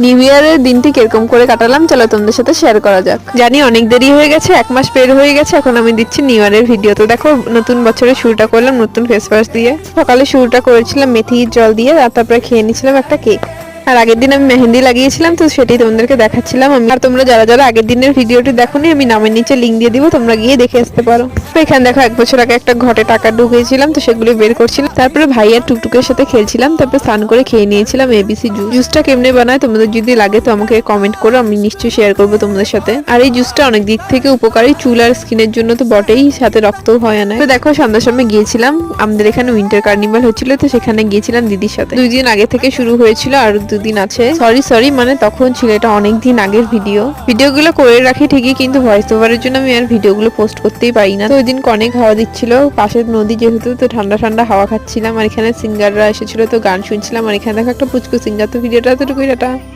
New ইয়ারের দিনটি কীরকম করে কাটালাম, চলো তোমাদের সাথে শেয়ার করা যাক। জানি অনেক দেরি হয়ে গেছে, এক মাস পের হয়ে গেছে, এখন আমি দিচ্ছি নিউ ইয়ারের ভিডিও তো দেখো, নতুন বছরের শুরুটা করলাম, নতুন ফেস ওয়াশ দিয়ে। সকালে শুরুটা করেছিলাম, মেথির জল দিয়ে আর তারপরে খেয়ে নিয়েছিলাম একটা কেক আর আগের দিন আমি মেহেন্দি লাগিয়েছিলাম, তো সেটাই তোমাদেরকে দেখাচ্ছিলাম। আমি আর তোমরা যারা যারা আগের দিনের ভিডিওটি দেখোনি, আমি নামের নিচে লিঙ্ক দিয়ে দিব, তোমরা গিয়ে দেখে আসতে পারো। তো এখানে দেখো, এক বছর আগে একটা ঘটে টাকা ঢুকিয়েছিলাম তো সেগুলো বের করছিলাম। তারপরে ভাইয়ার টুকটুকের সাথে খেলছিলাম, তারপরে স্নান করে খেয়ে নিয়েছিলাম এবিসি জুস জুসটা কেমনে বানায় তোমাদের যদি লাগে, তো আমাকে কমেন্ট করো, আমি নিশ্চয়ই শেয়ার করব তোমাদের সাথে। আর এই জুসটা অনেক দিক থেকে উপকারী, চুল আর স্কিনের জন্য তো বটেই, সাথে রক্তও হয় না। তো দেখো সন্ধ্যার সময় গিয়েছিলাম, আমাদের এখানে উইন্টার কার্নিভাল হচ্ছিল, তো সেখানে গিয়েছিলাম দিদির সাথে। দুই দিন আগে থেকে শুরু হয়েছিল, আর দুদিন আছে। সরি সরি মানে তখন ছিল এটা অনেক দিন আগের ভিডিও ভিডিওগুলো করে রাখি ঠিকই, কিন্তু ভয়েস ওভারের জন্য আমি আর ভিডিওগুলো পোস্ট করতেই পারি না। তো ওই দিন অনেক হাওয়া দিচ্ছিল, পাশের নদী যেহেতু, তো ঠান্ডা ঠান্ডা হাওয়া খাচ্ছিলাম। আর এখানে সিঙ্গাররা এসেছিল, তো গান শুনছিলাম। আর এখানে দেখো একটা পুচকু সিঙ্গার তো ভিডিওটা এতটুকুই, টাটা।